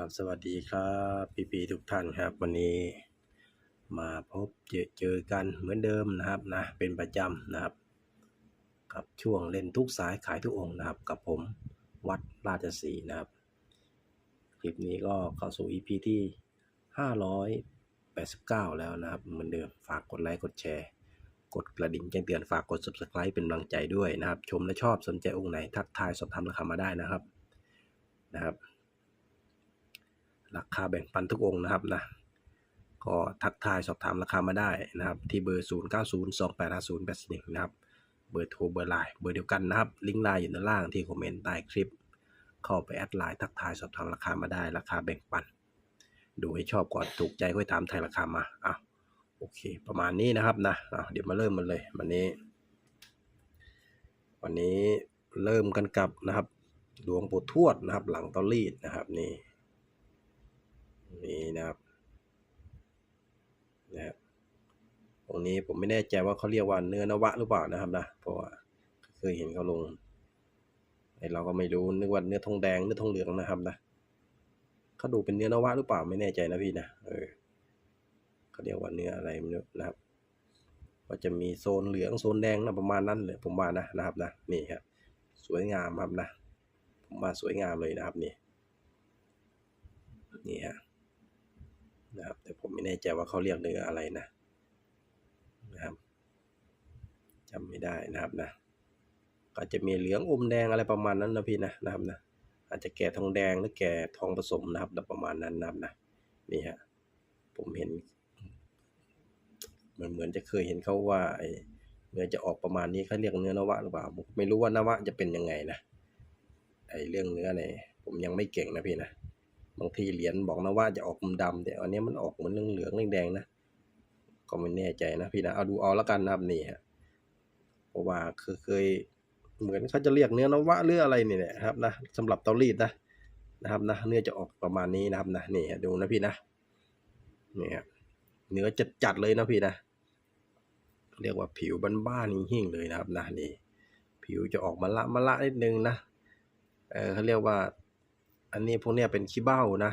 ครับสวัสดีครับพี่ปีทุกท่านครับ วันนี้มาพบเจอเจอกันเหมือนเดิมนะครับนะเป็นประจำนะครับ กับช่วงเล่นทุกสายขายทุกองค์นะครับ กับผมวัดราชสีนะครับ คลิปนี้ก็เข้าสู่ EP ที่ 589 แล้วนะครับ เหมือนเดิมฝากกดไลค์กดแชร์ กดกระดิ่งแจ้งเตือนฝากกด subscribe เป็นกำลังใจด้วยนะครับ ชมและชอบสนใจองค์ไหนทักทายสอบถามราคามาได้นะครับนะครับ ราคาแบ่งปันทุกองค์นะครับนะก็ทักทายสอบถามราคามาได้นะครับ ที่เบอร์ 0 9 0 2 8 5 0 8 1นะครับ เบอร์โทรเบอร์ไลน์เบอร์เดียวกันนะครับ ลิงก์ไลน์อยู่ด้านล่างที่คอมเมนต์ใต้คลิป เข้าไปแอดไลน์ทักทายสอบถามราคามาได้ราคาแบ่งปัน ดูให้ชอบก่อนถูกใจก็ถามไทยราคามาอะโอเค ประมาณนี้นะครับนะอะเดี๋ยวมาเริ่มมันเลยวันนี้ วันนี้เริ่มกันกับนะครับหลวงปู่ทวดนะครับ หลังตารีดนะครับนี่ นี่นะครับนะครับตรงนี้ผมไม่แน่ใจว่าเขาเรียกว่าเนื้อนวะหรือเปล่านะครับนะเพราะว่าเคยเห็นเขาลงไอเราก็ไม่รู้นึกว่าเนื้อทองแดงเนื้อทองเหลืองนะครับนะเขาดูเป็นเนื้อนวะหรือเปล่าไม่แน่ใจนะพี่นะเออเขาเรียกว่าเนื้ออะไรไม่รู้นะครับก็จะมีโซนเหลืองโซนแดงนะประมาณนั้นเลยผมว่านะนะครับนะนี่ครับสวยงามครับนะผมว่าสวยงามเลยนะครับนี่นี่ฮะ นะครับแต่ผมไม่แน่ใจว่าเขาเรียกเนื้ออะไรนะนะครับจำไม่ได้นะครับนะก็จะมีเหลืองอมแดงอะไรประมาณนั้นนะพี่นะนะครับนะอาจจะแก่ทองแดงหรือแก่ทองผสมนะครับประมาณนั้นนะครับนะนี่ฮะผมเห็นมันเหมือนจะเคยเห็นเขาว่าไอ้เนื้อจะออกประมาณนี้เขาเรียกเนื้อนวะหรือเปล่าไม่รู้ว่านวะจะเป็นยังไงนะไอ้เรื่องเนื้อเนี่ยผมยังไม่เก่งนะพี่นะ บางทีเหรียญบอกนะว่าจะออกดำแต่อันนี้มันออกเหมือนเหลืองๆแดงๆนะก็ไม่แน่ใจนะพี่นะเอาดูเอาแล้วกันนะครับนี่ฮะเพราะว่าคือเคยเหมือนเขาจะเรียกเนื้อนวะหรืออะไรนี่แหละครับนะสำหรับเตารีดนะนะครับนะเนื้อจะออกประมาณนี้นะครับนะนี่ฮะดูนะพี่นะนี่ฮะเนื้อจัดๆเลยนะพี่นะเรียกว่าผิวบ้านๆหิ่งเลยนะครับนะนี่ ผิวจะออกมาละมาละนิดนึงนะเออเขาเรียกว่า อันนี้พวกเนี้ยเป็นขี้เบ้านะ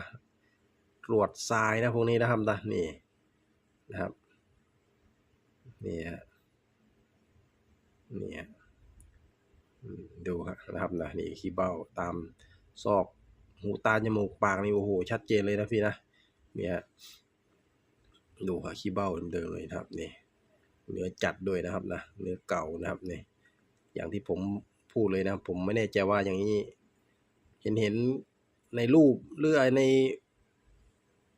กรวดทรายนะพวกนี้นะครับนะนี่นะครับนี่ฮะนี่ฮะดูครับนะครับนะนี่ขี้เบ้าตามซอกหูตาจมูกปากนี่โอ้โหชัดเจนเลยนะพี่นะเนี่ยดูครับขี้เบ้าเดิมๆเลยนะครับนี่เนื้อจัดด้วยนะครับนะเนื้อเก่านะครับนี่อย่างที่ผมพูดเลยนะผมไม่แน่ใจว่าอย่างนี้เห็นเห็น ในรูปหรือใน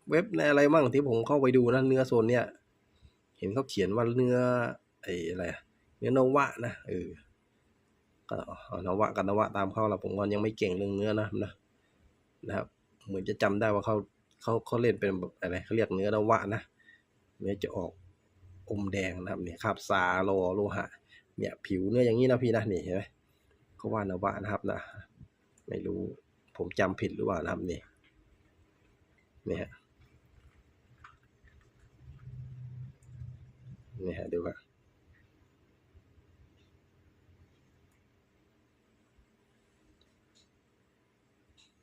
เว็บในอะไรมั่งที่ผมเข้าไปดูนะเนื้อโซนเนี้ยเห็นเขาเขียนว่าเนื้อไอ้อะไรเนื้อนวะนะเออก็เอนวะกับนวะตามเขาละผมก็ยังไม่เก่งเรื่องเนื้อนะนะนะครับเหมือนจะจำได้ว่าเขาเขาเขาเล่นเป็นแบบอะไรเขาเรียกเนื้อนวะนะเนื้อจะออกอมแดงนะครับเนี่ยคาบสาโลโลหะเนี่ยผิวเนื้ออย่างนี้นะพี่นะนี่เห็นไหมเขาว่านวะนะครับนะ ไม่รู้ ผมจำผิดหรือเปล่านะครับนี่นี่ฮะนี่ฮะดูครับ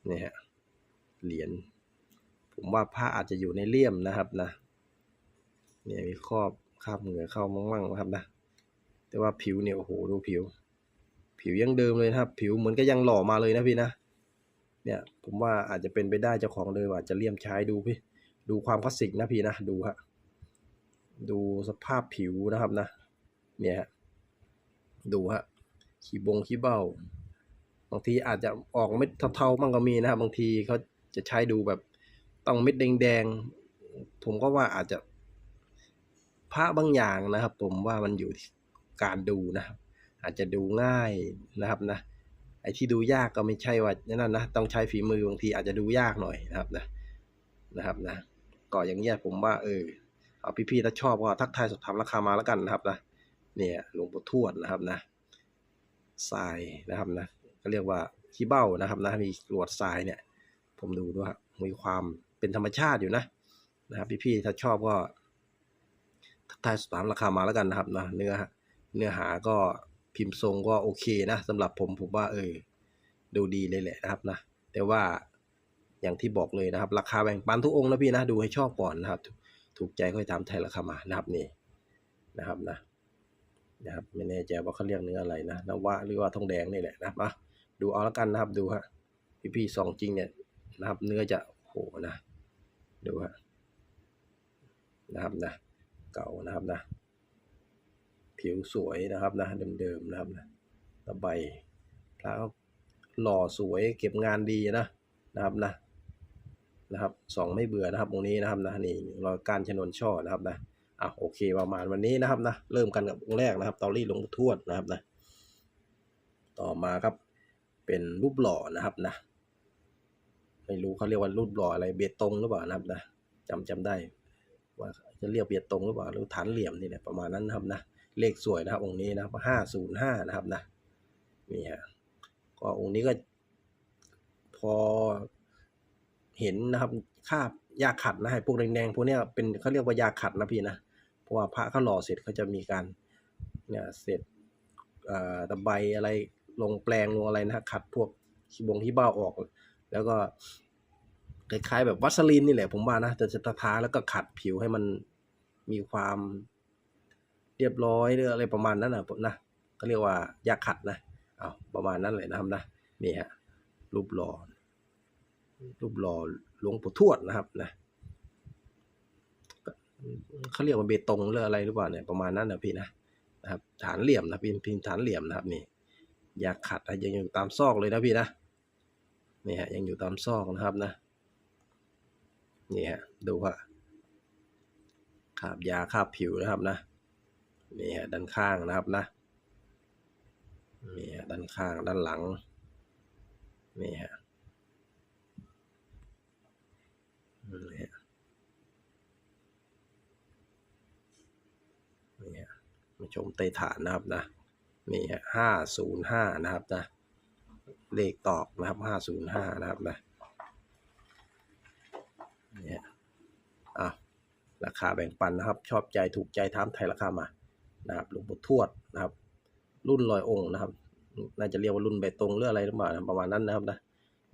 นี่ฮะเหรียญผมว่าผ้าอาจจะอยู่ในเลี่ยมนะครับนะเนี่ยมีครอบคาบเหงื่อเข้ามั่งๆนะครับนะแต่ว่าผิวเนี่ยโอ้โหดูผิว ผิวยังเดิมเลยนะครับ ผิวเหมือนก็ยังหล่อมาเลยนะพี่นะ เนี่ยผมว่าอาจจะเป็นไปได้เจ้าของเดิมอาจจะเลี่ยมใช้ดูพี่ ดูความคลาสสิกนะพี่นะดูฮะดูสภาพผิวนะครับนะ เนี่ยฮะดูฮะขี้บงขี้เบ้า บางทีอาจจะออกเม็ดเทาๆมั่งก็มีนะครับ บางทีเขาจะใช้ดูแบบต้องเม็ดแดงๆผมก็ว่าอาจจะพระบางอย่างนะครับ ผมว่ามันอยู่การดูนะครับ อาจจะดูง่ายนะครับนะ ไอ้ที่ดูยากก็ไม่ใช่ว่านั่นนะต้องใช้ฝีมือบางทีอาจจะดูยากหน่อยนะครับนะนะครับนะก็อย่างเงี้ยผมว่าเออเอาพี่ๆถ้าชอบก็ทักทายสอบถามราคามาแล้วกันนะครับนะเนี่ยหลวงปู่ทวดนะครับนะทรายนะครับนะก็เรียกว่าขี้เบ้านะครับนะมีกรวดทรายเนี่ย ผมดูด้วยมีความเป็นธรรมชาติอยู่นะนะครับ พี่ๆถ้าชอบก็ทักทายสอบถามราคามาแล้วกันนะครับนะเนื้อเนื้อหาก็ พิมพ์ทรงก็โอเคนะสำหรับผมผมว่าเออดูดีเลยแหละนะครับนะ แต่ว่าอย่างที่บอกเลยนะครับ ราคาแบ่งปันทุกองค์นะพี่นะดูให้ชอบก่อนนะครับ ถูกใจค่อยตามไทยราคามานะครับนี่นะครับนะนะครับไม่แน่ใจว่าเขาเรียกเนื้ออะไรนะนวะหรือว่าทองแดงนี่แหละนะครับอะดูเอาแล้วกันนะครับดูฮะพี่พี่สองจริงเนี่ยนะครับ เนื้อจะโหนะดูฮะนะครับนะ เก่านะครับนะ ผิวสวยนะครับนะเดิมๆนะครับนะตะไบพระหล่อสวยเก็บงานดีนะนะครับนะนะครับสองไม่เบื่อนะครับตรงนี้นะครับนะนี่รอการชนวนช่อนะครับนะอะโอเคประมาณวันนี้นะครับนะเริ่มกันกับองค์แรกนะครับตอรี่หลวงทวดนะครับนะต่อมาครับเป็นรูปหล่อนะครับนะไม่รู้เขาเรียกว่ารูปหล่ออะไรเบียดตรงหรือเปล่านะครับนะจำจำได้ว่าจะเรียกเบียดตรงหรือเปล่าหรือฐานเหลี่ยมนี่แหละประมาณนั้นนะครับนะ เลขสวยนะครับองค์นี้นะครับห้าศูนย์ห้านะครับนะนี่ฮะก็องค์นี้ก็พอเห็นนะครับคาบยาขัดนะให้พวกแดงๆพวกเนี้ยเป็นเขาเรียกว่ายาขัดนะพี่นะเพราะว่าพระเขาหล่อเสร็จเขาจะมีการเนี่ยเสร็จอ่อตะไบอะไรลงแปลงลงอะไรนะขัดพวกขี้บงที่เบ้าออก แล้วก็คล้ายๆแบบวัสลีนนี่แหละผมว่านะจะจะทาแล้วก็ขัดผิวให้มันมีความ เรียบร้อยหรืออะไรประมาณนั้นนะผมนะเขาเรียกว่ายาขัดนะเอาประมาณนั้นเลยนะครับนะนี่ฮะรูปหล่อรูปหล่อหลวงปู่ทวดนะครับนะเขาเรียกว่าเบตงหรืออะไรหรือเปล่าเนี่ยประมาณนั้นนะพี่นะนะครับฐานเหลี่ยมนะพิมพ์พิมพ์ฐานเหลี่ยมนะครับนี่ยาขัดนะยังอยู่ตามซอกเลยนะพี่นะนี่ฮะยังอยู่ตามซอกนะครับนะนี่ฮะดูว่าขาบยาคาบผิวนะครับนะ นี่ฮะด้านข้างนะครับนะนี่ฮะด้านข้างด้านหลังนี่ฮะนี่ฮะนี่ฮะมาชมไตรฐานนะครับนะนี่ฮะห้าศูนย์ห้านะครับนะเลขตอกนะครับห้าศูนย์ห้านะครับนะเนี่ยอะราคาแบ่งปันนะครับ ชอบใจถูกใจถามไทยราคามา นะครับหลวงปู่ทวดนะครับ รุ่นลอยองค์นะครับ น่าจะเรียกว่ารุ่นใบตรงหรืออะไรหรือเปล่าประมาณนั้นนะครับนะ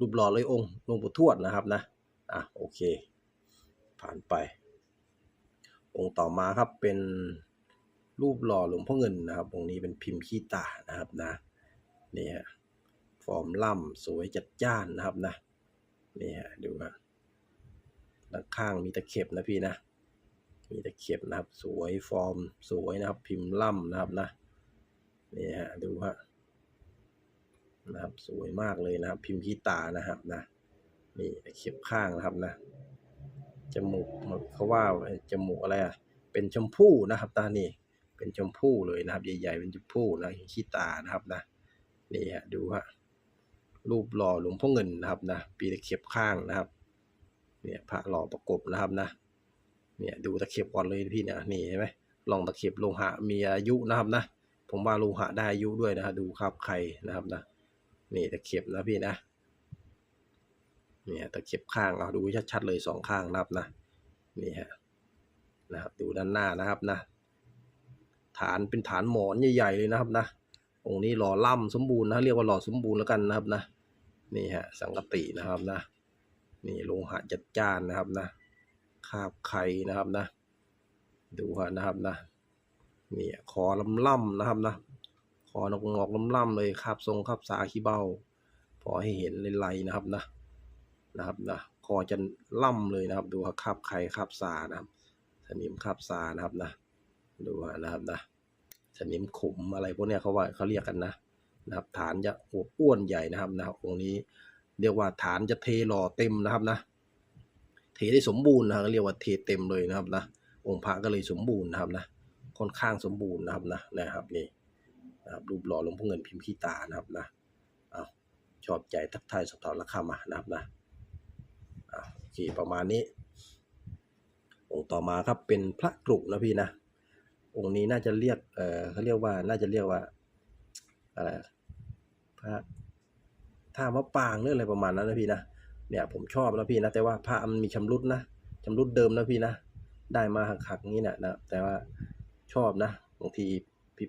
รูปหล่อลอยองค์หลวงปู่ทวดนะครับนะอะโอเค ผ่านไป องค์ต่อมาครับเป็นรูปหล่อหลวงพ่อเงินนะครับองค์นี้เป็นพิมพ์ขี้ตานะครับนะนี่ฮะฟอร์มล่ำสวยจัดจ้านนะครับนะนี่ฮะดูนะด้านข้างมีตะเข็บนะพี่นะ มีตะเข็บนะครับ สวยฟอร์ม สวยนะครับ พิมพ์ล่ำนะครับนะนี่ฮะดูฮะนะครับ สวยมากเลยนะครับ พิมพ์ขี้ตานะครับนะนี่ตะเข็บข้างนะครับนะจมูกเขาว่าจมูกอะไรอะเป็นชมพู่นะครับตานี่เป็นชมพู่เลยนะครับ ใหญ่ๆเป็นชมพู่นะขี้ตานะครับนะนี่ฮะดูฮะรูปหล่อหลวงพ่อเงินนะครับนะปีตะเข็บข้างนะครับเนี่ยพระหล่อประกบนะครับนะ เนี่ยดูตะเข็บก่อนเลยพี่เนี่ยนี่เห็นไหมลองตะเข็บโลหะมีอายุนะครับนะ ผมว่าโลหะได้อายุด้วยนะดูครับใครนะครับนะนี่ตะเข็บนะพี่นะเนี่ยตะเข็บข้างเอาดูชัดๆเลยสองข้างนะครับนะนี่ฮะนะครับดูด้านหน้านะครับนะ ฐานเป็นฐานหมอนใหญ่ๆเลยนะครับนะองค์นี้หล่อล่ำสมบูรณ์นะเรียกว่าหล่อสมบูรณ์แล้วกันนะครับนะนี่ฮะสังกตินะครับนะ นี่โลหะจัดจ้านนะครับนะ คาบไข่นะครับนะ ดูฮะนะครับนะนี่คอลำล่ำๆนะครับนะคอนกงอกลำล่ำๆเลยคาบทรงคาบสาขี้เบ้า พอให้เห็นเลยไลนะครับนะนะครับนะคอจะล่ำเลยนะครับ ดูฮะคาบไข่คาบสานะครับสนิมคาบสานะครับนะ ดูฮะนะครับนะสนิมขุมอะไรพวกเนี้ยเขาว่าเขาเรียกกันนะนะครับ ฐานจะอวบอ้วนใหญ่นะครับนะองค์นี้ เรียกว่าฐานจะเทหล่อเต็มนะครับนะ เทได้สมบูรณ์นะครับเรียกว่าเทเต็มเลยนะครับนะองค์พระก็เลยสมบูรณ์นะครับนะค่อนข้างสมบูรณ์นะครับนะนะครับนี่นะครับรูปหล่อหลวงพ่อเงินพิมพ์ขี้ตานะครับนะเอาชอบใจทักทายสอบถามราคามานะครับนะเอาโอเคประมาณนี้ องค์ต่อมาครับเป็นพระกรุนะพี่นะองค์นี้น่าจะเรียกเออเขาเรียกว่าน่าจะเรียกว่าอะไรพระท่ามะปางหรืออะไรประมาณนั้นนะพี่นะ เนี่ยผมชอบนะพี่นะแต่ว่าผ้ามันมีชำรุดนะชำรุดเดิมนะพี่นะได้มาหักๆนี้นะนะแต่ว่าชอบนะบางที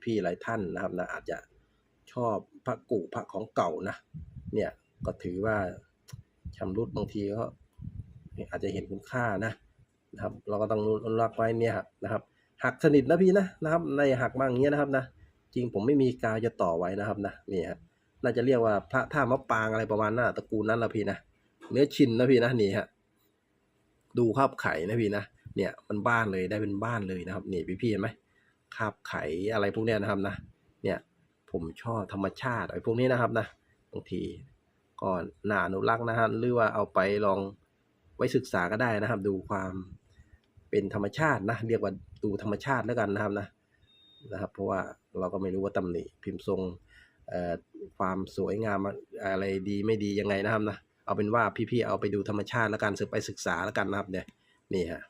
พี่ๆหลายท่านนะครับนะอาจจะชอบพระกุพระของเก่านะเนี่ยก็ถือว่าชำรุดบางทีก็อาจจะเห็นคุณค่านะนะครับ เราก็ต้องรักไว้เนี่ยนะครับ หักสนิทนะพี่นะนะครับ ในหักมาอย่างเงี้ยนะครับนะจริงผมไม่มีกาวจะต่อไว้นะครับนะนี่ฮะน่าจะเรียกว่าพระท่ามะปางอะไรประมาณนั้นอะตระกูลนั้นละพี่นะ เนื้อชินนะพี่นะนี่ฮะดูคาบไข่นะพี่นะเนี่ยมันบ้านเลยได้เป็นบ้านเลยนะครับนี่พี่พี่เห็นไหมคาบไข่อะไรพวกเนี้ยนะครับนะเนี่ยผมชอบธรรมชาติไอ้พวกนี้นะครับนะบางทีก็น่าอนุรักษ์นะฮะหรือว่าเอาไปลองไว้ศึกษาก็ได้นะครับ ดูความเป็นธรรมชาตินะเรียกว่าดูธรรมชาติแล้วกันนะครับนะนะครับเพราะว่าเราก็ไม่รู้ว่าตำหนิพิมพ์ทรงเอ่อความสวยงามอะไรดีไม่ดียังไงนะครับนะ เอาเป็นว่าพี่ๆเอาไปดูธรรมชาติแล้วกันไปศึกษาแล้วกันนะครับเนี่ยนี่ฮะ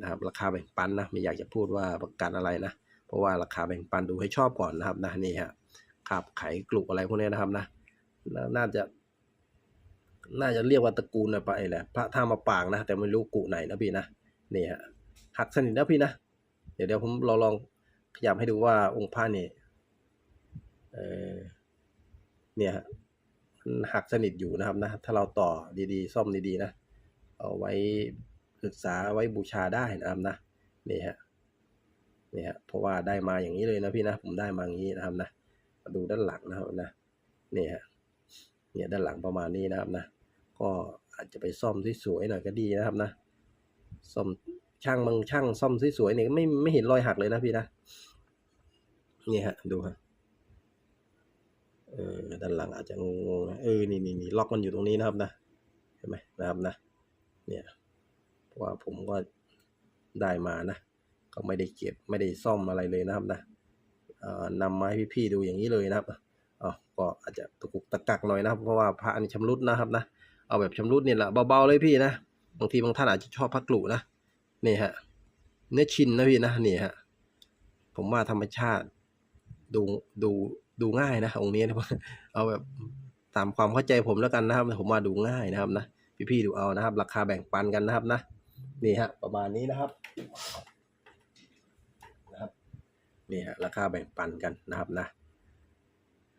นะครับราคาแบ่งปันนะไม่อยากจะพูดว่าประกันอะไรนะ เพราะว่าราคาแบ่งปันดูให้ชอบก่อนนะครับนะนี่ฮะขับไขกลุกอะไรพวกนี้นะครับนะน่าน่าจะ น่าจะเรียกว่าตระกูลอะไรไปแหละพระท่ามาปางนะ แต่ไม่รู้กุไหนนะพี่นะนี่ฮะหักสนิทนะพี่นะเดี๋ยวเดี๋ยวผมเราลองขยับให้ดูว่าองค์พระนี่เออเนี่ยฮะ หักสนิทอยู่นะครับนะถ้าเราต่อดีๆ ซ่อมดีๆนะ เอาไว้ศึกษาไว้บูชาได้นะครับนะนี่ฮะนี่ฮะเพราะว่าได้มาอย่างนี้เลยนะพี่นะผมได้มาอย่างนี้นะครับนะมาดูด้านหลังนะครับนะนี่ฮะเนี่ยด้านหลังประมาณนี้นะครับนะ ก็อาจจะไปซ่อมที่สวยๆหน่อยก็ดีนะครับนะซ่อมช่างบางช่างซ่อมสวยๆเนี่ยไม่ไม่เห็นรอยหักเลยนะพี่นะนี่ฮะดูฮะ เออด้านหลังอาจจะงงนะเออนี่นี่นี่ล็อกมันอยู่ตรงนี้นะครับนะเห็นไหมนะครับนะเนี่ยเพราะว่าผมก็ได้มานะ ก็ไม่ได้เก็บไม่ได้ซ่อมอะไรเลยนะครับนะนำมาให้พี่ๆดูอย่างนี้เลยนะครับอ๋อก็อาจจะตะกุกตะกักหน่อยนะครับเพราะว่าพระอันนี้ชำรุดนะครับนะเอาแบบชำรุดเนี่ยแหละเบาๆเลยพี่นะบางทีบางท่านอาจจะชอบพระกลุนะนี่ฮะเนื้อชินนะพี่นะนี่ฮะผมว่าธรรมชาติดูดู ดูง่ายนะองค์นี้นะเอาแบบตามความเข้าใจผมแล้วกันนะครับ ผมว่าดูง่ายนะครับนะพี่ๆดูเอานะครับ ราคาแบ่งปันกันนะครับนะนี่ฮะประมาณนี้นะครับนะครับนี่ฮะราคาแบ่งปันกันนะครับนะ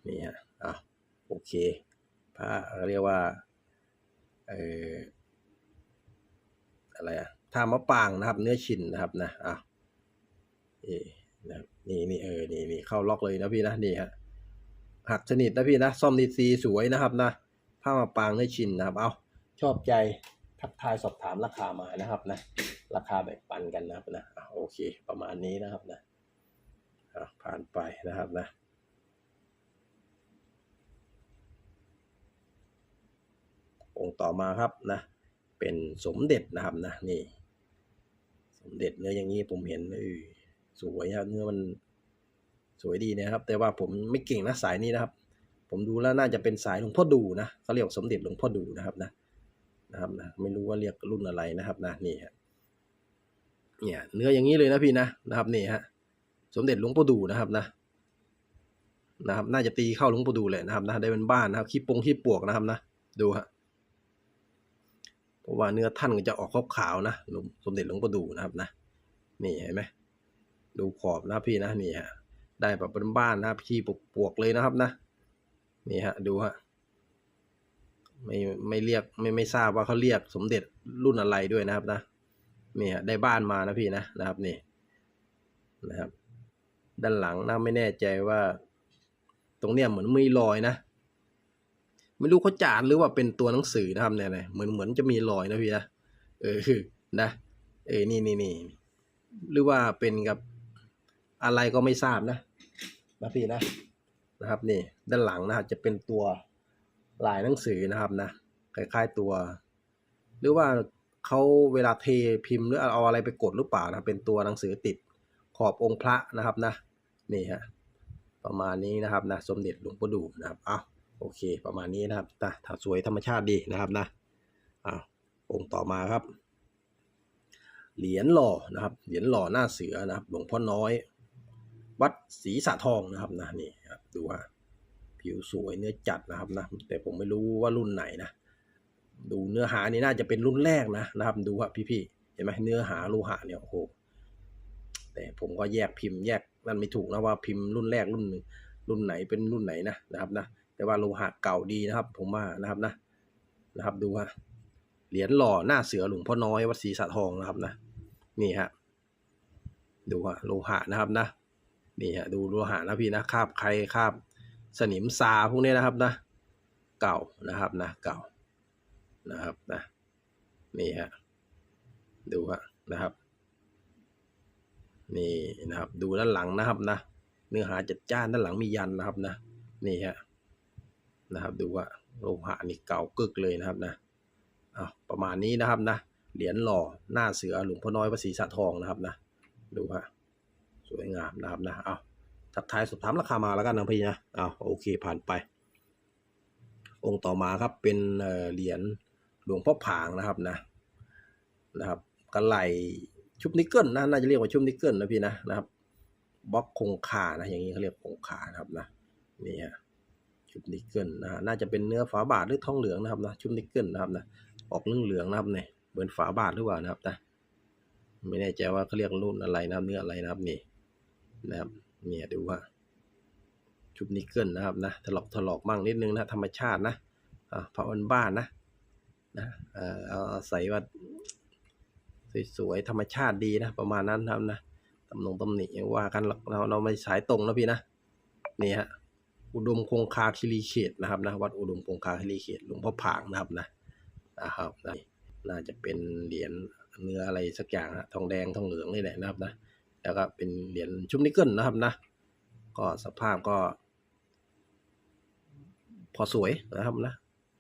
นี่ฮะอะโอเคพระเรียกว่าเอ่ออะไรอะท่ามะปางนะครับ เนื้อชินนะครับนะอะนี่นะนี่นี่เออนี่นี่เข้าล็อกเลยนะพี่นะนี่ฮะ หักสนิทนะพี่นะ ซ่อมดีซีสวยนะครับนะ ผ้ามะปางเนื้ชินนะครับ เอาชอบใจทักทายสอบถามราคามานะครับนะ ราคาแบ่งปันกันนะครับนะโอเค ประมาณนี้นะครับนะอะผ่านไปนะครับนะองค์ต่อมาครับนะ เป็นสมเด็จนะครับนะนี่ สมเด็จเนื้ออย่างนี้ผมเห็นเออสวยครับเนื้อมัน สวยดีนะครับ แต่ว่าผมไม่เก่งนะสายนี้นะครับ ผมดูแล้วน่าจะเป็นสายหลวงพ่อดูนะเขาเรียกสมเด็จหลวงพ่อดูนะครับนะนะครับนะไม่รู้ว่าเรียกรุ่นอะไรนะครับนะนี่ฮะเนี่ยเนื้ออย่างนี้เลยนะพี่นะนะครับนี่ฮะสมเด็จหลวงปู่ดูนะครับนะนะครับ น่าจะตีเข้าหลวงปู่ดูเลยนะครับนะได้เป็นบ้านนะครับขี้ปงขี้ปวกนะครับนะดูฮะเพราะว่าเนื้อท่านก็จะออกขาวๆนะสมเด็จหลวงปู่ดูนะครับนะนี่เห็นไหมดูขอบนะพี่นะนี่ฮะ ได้แบบเป็นบ้านนะครับขี้ปวกๆเลยนะครับนะนี่ฮะดูฮะไม่ไม่เรียกไม่ไม่ทราบว่าเขาเรียกสมเด็จรุ่นอะไรด้วยนะครับนะนี่ฮะได้บ้านมานะพี่นะนะครับนี่นะครับ ด้านหลังนะไม่แน่ใจว่า ตรงเนี้ยเหมือนมีรอยนะไม่รู้เขาจานหรือว่าเป็นตัวหนังสือนะครับเนี่ยเหมือนเหมือนจะมีรอยนะพี่นะเออนะเออนี่นี่นี่หรือว่าเป็นกับอะไรก็ไม่ทราบนะ นะพี่นะนะครับนี่ด้านหลังนะครับจะเป็นตัวลายหนังสือนะครับนะคล้ายๆตัว หรือว่าเขาเวลาเทพิมพ์หรือเอาอะไรไปกดหรือเปล่านะเป็นตัวหนังสือติดขอบองค์พระนะครับนะนี่ฮะประมาณนี้นะครับนะสมเด็จหลวงปู่ดูนะครับอ้าวโอเค ประมาณนี้นะครับนะถ้าสวยธรรมชาติดีนะครับนะอ้าวองค์ต่อมาครับ เหรียญหล่อนะครับเหรียญหล่อหน้าเสือนะครับหลวงพ่อน้อย วัดศรีสะทองนะครับนะนี่ครับดูฮะผิวสวยเนื้อจัดนะครับนะแต่ผมไม่รู้ว่ารุ่นไหนนะ ดูเนื้อหานี่น่าจะเป็นรุ่นแรกนะนะครับ ดูครับพี่ๆเห็นไหมเนื้อหาโลหะเนี่ยโอ้โหแต่ผมก็แยกพิมพ์แยกนั่นไม่ถูกนะว่าพิมพ์รุ่นแรกรุ่นหนึ่งรุ่นไหนเป็นรุ่นไหนนะนะครับนะแต่ว่าโลหะเก่าดีนะครับ ผมว่านะครับนะนะครับดูฮะเหรียญหล่อหน้าเสือหลวงพ่อน้อยวัดศรีสะทองนะครับนะ นี่ฮะดูฮะโลหะนะครับนะ นี่ฮะดูโลหะนะพี่นะคราบใครคราบสนิมซาพวกนี้นะครับนะ เก่านะครับนะเก่านะครับนะนี่ฮะดูฮะนะครับ นี่นะครับ ดูด้านหลังนะครับนะ เนื้อหาจัดจ้านด้านหลังมียันนะครับนะ นี่ฮะนะครับ ดูว่าโลหะนี่เก่ากึกเลยนะครับนะอะประมาณนี้นะครับนะเหรียญหล่อหน้าเสือหลวงพ่อน้อยพระศรีสะทองนะครับนะ ดูฮะ วยงามนะครับนะเอาทักทายสอบถามราคามาแล้วกันนะพี่นะเอาโอเคผ่านไป องค์ต่อมาครับเป็นเหรียญหลวงพ่อผางนะครับนะนะครับกระไหลชุบนิกเกิลนะน่าจะเรียกว่าชุบนิกเกิลนะพี่นะนะครับบล็อกคงคานะอย่างนี้เขาเรียกคงคานะครับนะนี่ฮะชุบนิกเกิลนะฮะน่าจะเป็นเนื้อฝาบาทหรือทองเหลืองนะครับนะชุบนิกเกิลนะครับนะออกเหลืองๆนะครับเนี่ยเหมือนฝาบาทหรือเปล่านะครับนะไม่แน่ใจว่าเขาเรียกรุ่นอะไรนะครับเนื้ออะไรนะครับนี่ นะครับเนี่ยดูว่าชุบนิกเกิลนะครับนะถลอกถลอกมั่งนิดนึงนะธรรมชาตินะอ่าพระวันบ้านนะนะเอ่ออาเอาใส่ว่าสวยๆธรรมชาติดีนะ ประมาณนั้นนะครับนะตำหนงตำหนิว่ากันหรอกเราเราไม่สายตรงนะพี่นะนี่ฮะอุดมคงคาคิรีเขตนะครับนะวัดอุดมคงคาคิรีเขตหลวงพ่อผางนะครับนะนะครับนะน่าจะเป็นเหรียญเนื้ออะไรสักอย่างนะทองแดงทองเหลืองนี่แหละนะครับนะ แล้วก็เป็นเหรียญชุบนิกเกิลนะครับนะ ก็สภาพก็ พอสวยนะครับนะ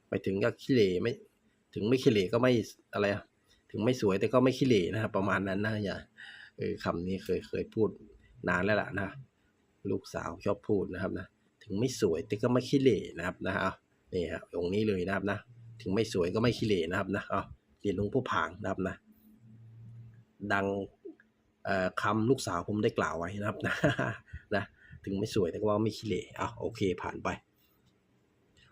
ไปถึงก็ขี้เหร่ไม่ ถึงไม่ขี้เหร่ก็ไม่อะไรถึงไม่สวยแต่ก็ไม่ขี้เหร่นะครับประมาณนั้นนะอย่าเออคำนี้เคยเคยพูดนานแล้วล่ะนะ ลูกสาวชอบพูดนะครับนะถึงไม่สวยแต่ก็ไม่ขี้เหร่นะครับนะเอานี่ฮะองนี้เลยนะครับนะ ถึงไม่สวยก็ไม่ขี้เหร่นะครับนะเอาเหรียญหลวงพ่อผางนะครับนะ ดัง คำลูกสาวผมได้กล่าวไว้นะครับนะนะถึงไม่สวยแต่ว่าไม่ขี้เหร่อะโอเคผ่านไป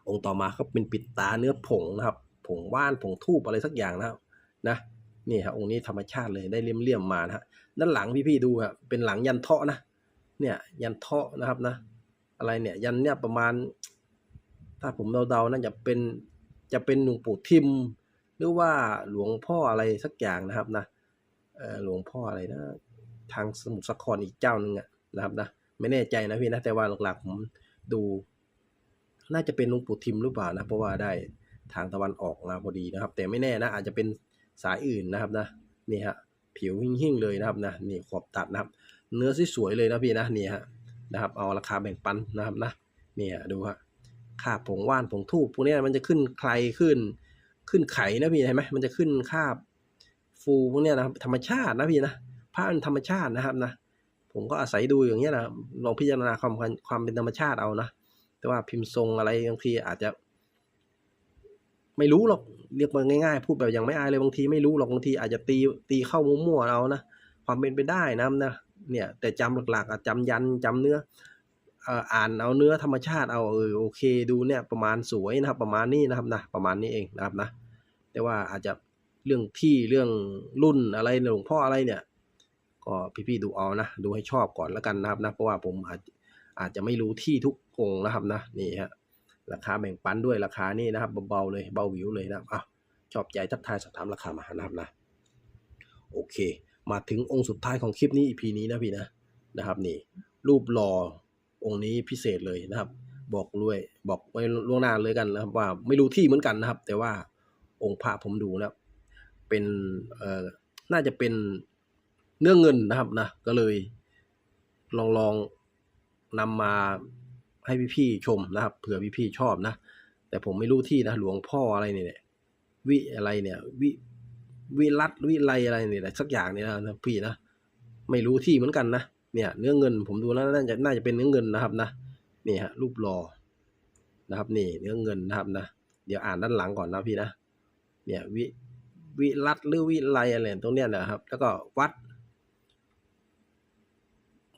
องค์ต่อมาก็เป็นปิดตาเนื้อผงนะครับ ผงว่านผงทูบอะไรสักอย่างนะครับนะนี่ฮะองค์นี้ธรรมชาติเลยได้เลี่ยมๆมานะฮะด้านหลังพี่ๆดูฮะเป็นหลังยันเทาะนะเนี่ยยันเทาะนะครับนะ อะไรเนี่ยยันเนี่ยประมาณ ถ้าผมเดาๆน่าจะเป็นจะเป็นหลวงปู่ทิม หรือว่าหลวงพ่ออะไรสักอย่างนะครับนะ หลวงพ่ออะไรนะ ทางสมุทรสาครอีกเจ้าหนึ่งอะนะครับนะไม่แน่ใจนะพี่นะแต่ว่าหลักๆผมดู น่าจะเป็นหลวงปู่ทิมหรือเปล่านะเพราะว่าได้ทางตะวันออกมาพอดีนะครับ แต่ไม่แน่นะ อาจจะเป็นสายอื่นนะครับนะนี่ฮะผิวหิ่งๆเลยนะครับนะนี่ขอบตัดนะครับ เนื้อสวยๆเลยนะพี่นะนี่ฮะนะครับเอาราคาแบ่งปันนะครับนะนี่ฮะดูฮะค่าบผงว่านผงทูบพวกเนี้ยมันจะขึ้นใครขึ้น ขึ้นไข่นะพี่เห็นไหมมันจะขึ้นคาบ ฟูพวกเนี้ยนะครับธรรมชาตินะพี่นะผ้ามันธรรมชาตินะครับนะ ผมก็อาศัยดูอย่างเงี้ยนะลองพิจารณาความความเป็นธรรมชาติเอานะแต่ว่าพิมพ์ทรงอะไรบางทีอาจจะ ไม่รู้หรอกเรียกมาง่ายๆ พูดแบบอย่างไม่อายเลยบางทีไม่รู้หรอกบางทีอาจจะตีตีเข้ามั่วๆเอานะความเป็นไปได้นะนะเนี่ย แต่จำหลักๆอะจำยันจำเนื้ออ่ออ่านเอาเนื้อธรรมชาติเอาเออโอเค ดูเนี่ยประมาณสวยนะครับ ประมาณนี้นะครับนะประมาณนี้เองนะครับนะ แต่ว่าอาจจะ เรื่องที่เรื่องรุ่นอะไรหลวงพ่ออะไรเนี่ย ก็พี่ๆดูเอานะ ดูให้ชอบก่อนแล้วกันนะครับนะเพราะว่าผมอาจอาจจะไม่รู้ที่ทุกองนะครับนะนี่ฮะราคาแบ่งปันด้วยราคานี่นะครับเบาๆเลยเบาวิวเลยนะครับอ้าชอบใจทักทายสอบถามราคามานะครับนะโอเค มาถึงองค์สุดท้ายของคลิปนี้ EP นี้นะพี่นะนะครับ นี่ รูปหล่อองค์นี้พิเศษเลยนะครับ บอกด้วยบอกไว้ล่วงหน้าเลยกันนะครับว่าไม่รู้ที่เหมือนกันนะครับ แต่ว่าองค์พระผมดูนะครับ เป็นเอ่อน่าจะเป็นเนื้อเงินนะครับนะก็เลยลองลองนำมาให้พี่ๆชมนะครับเผื่อพี่ๆชอบนะ แต่ผมไม่รู้ที่นะหลวงพ่ออะไรเนี่ยวิอะไรเนี่ยวิวิรัตวิไลอะไรเนี่ยสักอย่างเนี่ยนะพี่นะไม่รู้ที่เหมือนกันนะเนี่ยเนื้อเงินผมดูแล้วน่าจะน่าจะเป็นเนื้อเงินนะครับนะนี่ฮะรูปรอนะครับนี่เนื้อเงินนะครับนะเดี๋ยวอ่านด้านหลังก่อนนะพี่นะเนี่ยวิ วิรัตหรือวิไลอะไรตรงเนี้ยนะครับ แล้วก็วัด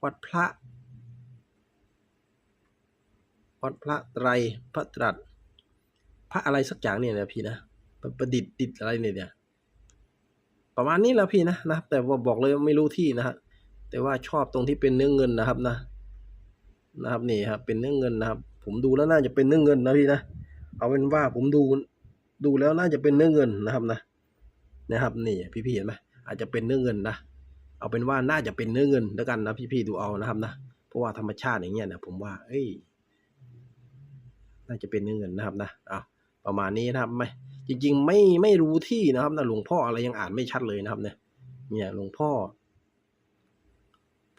วัดพระ วัดพระไตรพระตรัส พระอะไรสักอย่างเนี่ยนะพี่นะประประดิษฐ์ดิษอะไรเนี่ยเนี่ยประมาณนี้แหล้วพี่นะนะแต่ว่าบอกเลยว่าไม่รู้ที่นะฮะแต่ว่าชอบตรงที่เป็นเนื้อเงินนะครับนะ นะครับนี่ครับเป็นเนื้อเงินนะครับ ผมดูแล้วน่าจะเป็นเนื้อเงินนะพี่นะเอาเป็นว่าผมดูดูแล้วน่าจะเป็นเนื้อเงินนะครับนะ นะครับ นี่พี่ๆเห็นไหมอาจจะเป็นเนื้อเงินนะเอาเป็นว่าน่าจะเป็นเนื้อเงินแล้วกันนะพี่ๆดูเอานะครับนะเพราะว่าธรรมชาติอย่างเงี้ยนะผมว่า เอ้ย น่าจะเป็นเนื้อเงินนะครับนะเอาประมาณนี้นะครับไม่จริง ๆ ไม่ไม่รู้ที่นะครับนะหลวงพ่ออะไรยังอ่านไม่ชัดเลยนะครับ เนี่ย เนี่ยหลวงพ่อ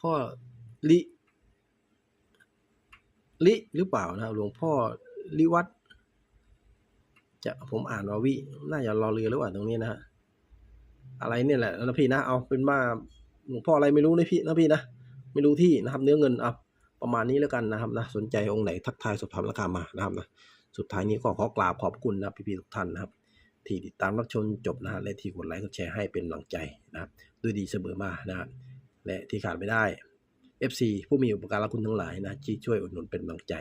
พ่อลิลิหรือเปล่านะครับหลวงพ่อลิวัตจะผมอ่านว่าวิ น่าจะรอเรือหรือเปล่าตรงนี้นะฮะ อะไรเนี่ยแหละนะพี่นะเอาเป็นว่าหลวงพ่ออะไรไม่รู้นะพี่นะพี่นะไม่รู้ที่นะครับเนื้อเงินเอาประมาณนี้แล้วกันนะครับนะสนใจองค์ไหนทักทายสอบถามราคามานะครับนะสุดท้ายนี้ก็ขอกราบขอบคุณนะพี่ๆทุกท่านนะครับ ที่ติดตามรับชมจบนะฮะและที่กดไลค์กดแชร์ให้เป็นกำลังใจนะครับด้วยดีเสมอมานะครับและที่ขาดไม่ได้ FC ผู้มีอุปการะคุณทั้งหลายนะที่ช่วยอุดหนุนเป็นกำลังใจ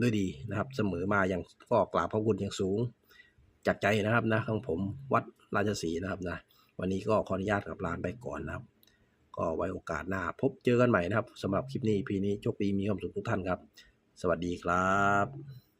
ด้วยดีนะครับ เสมอมาอย่างก็กราบขอบคุณอย่างสูง จากใจนะครับนะของผมวัด ราชสีนะครับนะวันนี้ก็ขออนุญาตกับลานไปก่อนนะครับ ก็ไว้โอกาสหน้าพบเจอกันใหม่นะครับสำหรับคลิปนี้พีนี้โชคดีมีความสุขทุกท่านครับ สวัสดีครับ